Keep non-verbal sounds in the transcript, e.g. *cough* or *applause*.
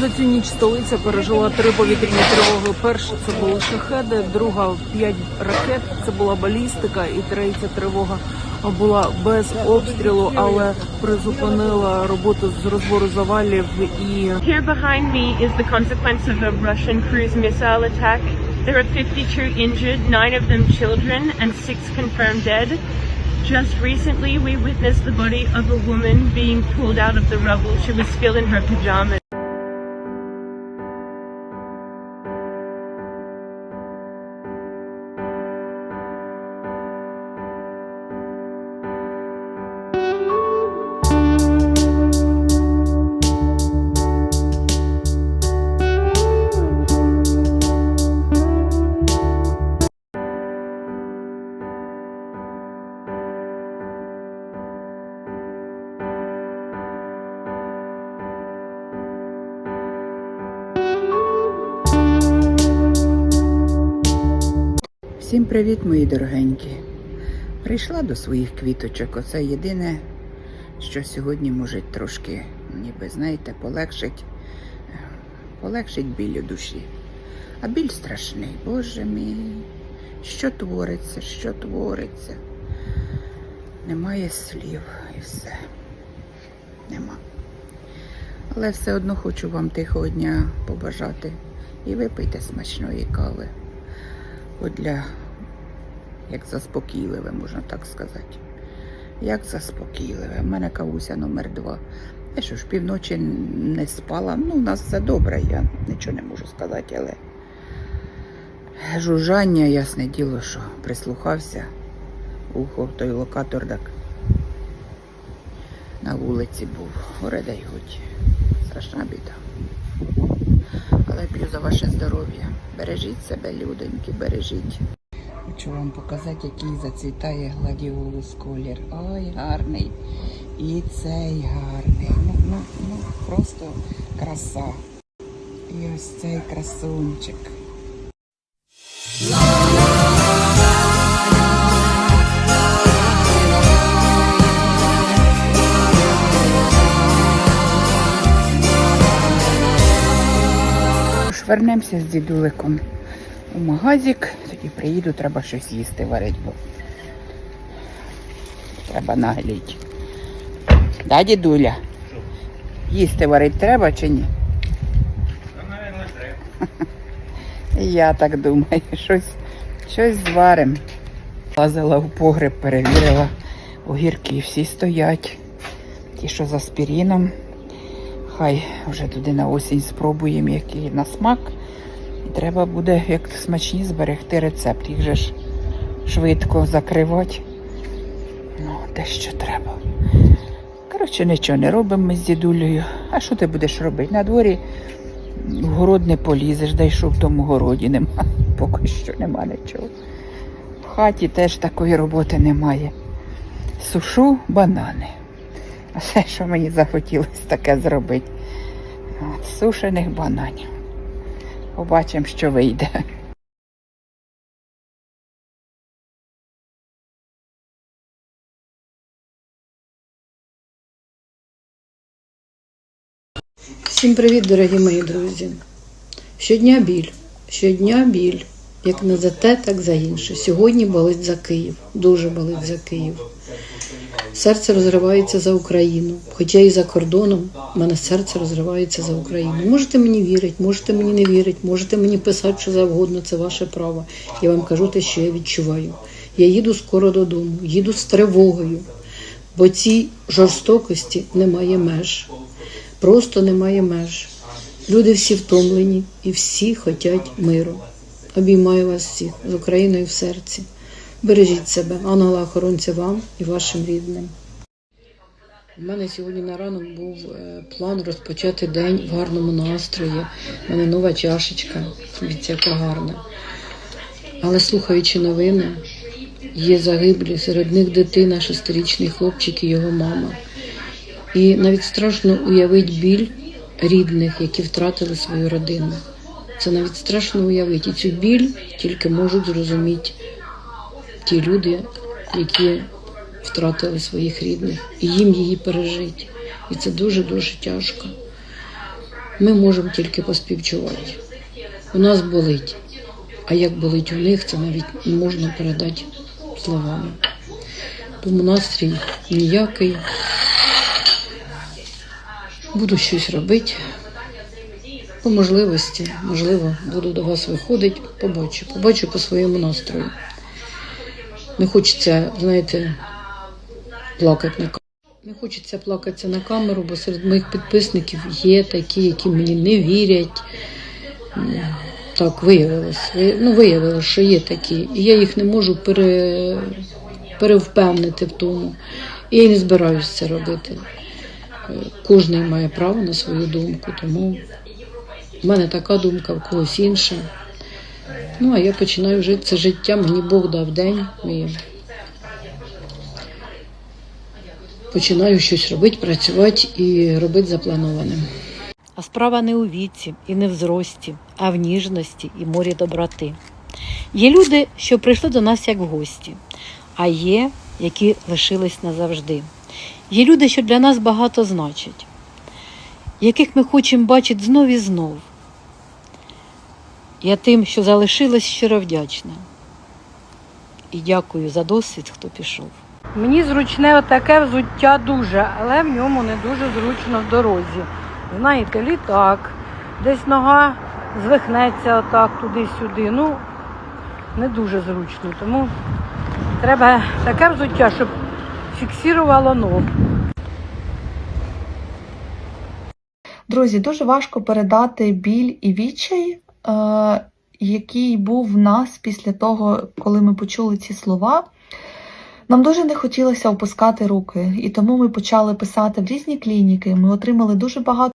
За цю ніч столиця пережила три повітряні тривоги. Перша це були шахеди, друга п'ять ракет. Це була балістика, і третя тривога була без обстрілу, але призупинила роботу з розбору завалів і Here behind me is the consequence of a Russian cruise missile attack. There are 52 injured, nine of them children, and six confirmed dead. Just recently, we witnessed the body of a woman being pulled out of the rubble. She was still in her pajamas. Всім привіт, мої дорогенькі. Прийшла до своїх квіточок. Оце єдине, що сьогодні може трошки, ніби, знаєте, полегшить, полегшить біль у душі. А біль страшний, Боже мій, що твориться, що твориться. Немає слів і все. Нема. Але все одно хочу вам тихого дня побажати і випийте смачної кави. Для як заспокійливе, можна так сказати. Як заспокійливе. У мене кавуся номер два. Я що ж півночі не спала. Ну, у нас все добре, я нічого не можу сказати, але жужжання, ясне діло, що прислухався. Ухо, той локатор так на вулиці був. Горе дай годі. Страшна біда. Але п'ю за ваше здоров'я. Бережіть себе, людоньки, бережіть. Хочу вам показати, який зацвітає гладіолус колір. Ой, гарний. І цей гарний. Ну, ну, ну, просто краса. І ось цей красунчик. Вернемося з дідуликом у магазик. Тоді приїду, треба щось їсти варити, бо треба нагліти. Да, дідуля? Їсти варити треба чи ні? *laughs* Я так думаю, щось, щось зварим. Лазила в погреб, перевірила. Огірки всі стоять. Ті, що з аспіріном. Хай вже туди на осінь спробуємо, який на смак. І треба буде, як смачні, зберегти рецепт. Їх же ж швидко закривати. Ну, те, що треба. Коротше, нічого не робимо ми з дідулею. А що ти будеш робити? На дворі в город не полізеш, дай що в тому городі нема. *laughs* Поки що нема нічого. В хаті теж такої роботи немає. Сушу банани. А все, що мені захотілося таке зробити. Сушених бананів. Побачимо, що вийде. Всім привіт, дорогі мої друзі. Щодня біль, щодня біль. Як не за те, так за інше. Сьогодні болить за Київ, дуже болить за Київ. Серце розривається за Україну. Хоча і за кордоном, в мене серце розривається за Україну. Можете мені вірити, можете мені не вірити, можете мені писати що завгодно, це ваше право. Я вам кажу те, що я відчуваю. Я їду скоро додому, їду з тривогою, бо цій жорстокості немає меж. Просто немає меж. Люди всі втомлені і всі хочуть миру. Обіймаю вас всіх з Україною в серці. Бережіть себе, ангела охоронця вам і вашим рідним. У мене сьогодні на ранок був е, план розпочати день в гарному настрої. У мене нова чашечка, яка гарна. Але слухаючи новини, є загиблі, серед них дитина, шестирічний хлопчик і його мама. І навіть страшно уявити біль рідних, які втратили свою родину. Це навіть страшно уявити. І цю біль тільки можуть зрозуміти ті люди, які втратили своїх рідних, і їм її пережити. І це дуже-дуже тяжко. ми можемо тільки поспівчувати. У нас болить. А як болить у них, це навіть не можна передати словами. Тому настрій ніякий. Буду щось робити. По можливості, можливо, буду до вас виходити, побачу. Побачу по своєму настрою. Не хочеться, знаєте, плакати на камеру. Не хочеться плакатися на камеру, бо серед моїх підписників є такі, які мені не вірять. Так, виявилось. Ну, виявилось, що є такі. І я їх не можу пере... перевпевнити в тому. І я не збираюся це робити. Е, Кожен має право на свою думку, тому в мене така думка, в когось інша. Ну, а я починаю жити це життя, мені Бог дав день. І починаю щось робити, працювати і робити заплановане. А справа не у віці і не в зрості, а в ніжності і морі доброти. Є люди, що прийшли до нас як гості, а є, які лишились назавжди. Є люди, що для нас багато значать, яких ми хочемо бачити знов і знов. Я тим, що залишилась щиро вдячна. І дякую за досвід, хто пішов. Мені зручне отаке взуття дуже, але в ньому не дуже зручно в дорозі. Знаєте, літак, десь нога звихнеться отак туди-сюди. Ну, не дуже зручно. Тому треба таке взуття, щоб фіксувало ногу. Друзі, дуже важко передати біль і відчай, який був в нас після того, коли ми почули ці слова. Нам дуже не хотілося опускати руки, і тому ми почали писати в різні клініки. Ми отримали дуже багато.